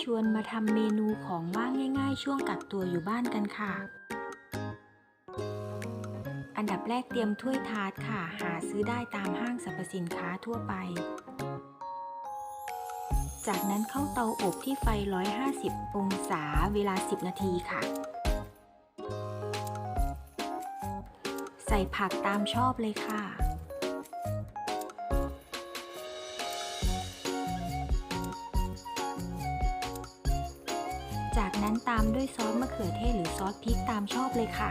ชวนมาทำเมนูของว่างง่าย ๆ ช่วงกักตัวอยู่บ้านกันค่ะ อันดับแรกเตรียมถ้วยทาร์ตค่ะ หาซื้อได้ตามห้างสรรพสินค้าทั่วไป จากนั้นเข้าเตาอบที่ไฟ 150 องศาเวลา 10 นาทีค่ะ ใส่ผักตามชอบเลยค่ะ จากนั้นตามด้วยซอสมะเขือเทศหรือซอสพริกตามชอบเลยค่ะ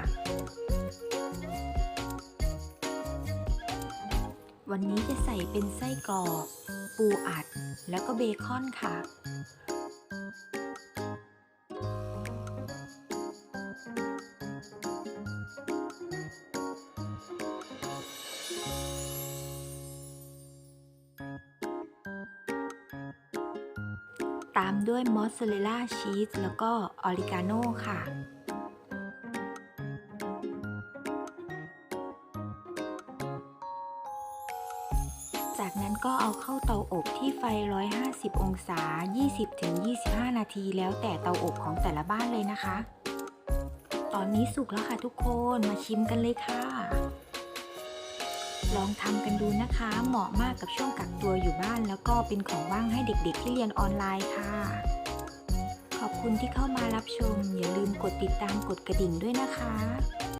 วันนี้จะใส่เป็นไส้กรอก ปูอัด แล้วก็เบคอนค่ะ ตามด้วยมอสซาเรลล่าชีสแล้วก็ออริกาโน่ค่ะจากนั้นก็เอาเข้าเตาอบที่ไฟ 150 องศา 20-25 นาทีแล้วแต่เตาอบของแต่ละบ้านเลยนะคะ ตอนนี้สุกแล้วค่ะทุกคน มาชิมกันเลยค่ะ ลองทำกันดูนะคะ เหมาะมากกับช่วงกักตัวอยู่บ้าน แล้วก็เป็นของว่างให้เด็กๆ ที่เรียนออนไลน์ค่ะ ขอบคุณที่เข้ามารับชม อย่าลืมกดติดตามกดกระดิ่งด้วยนะคะ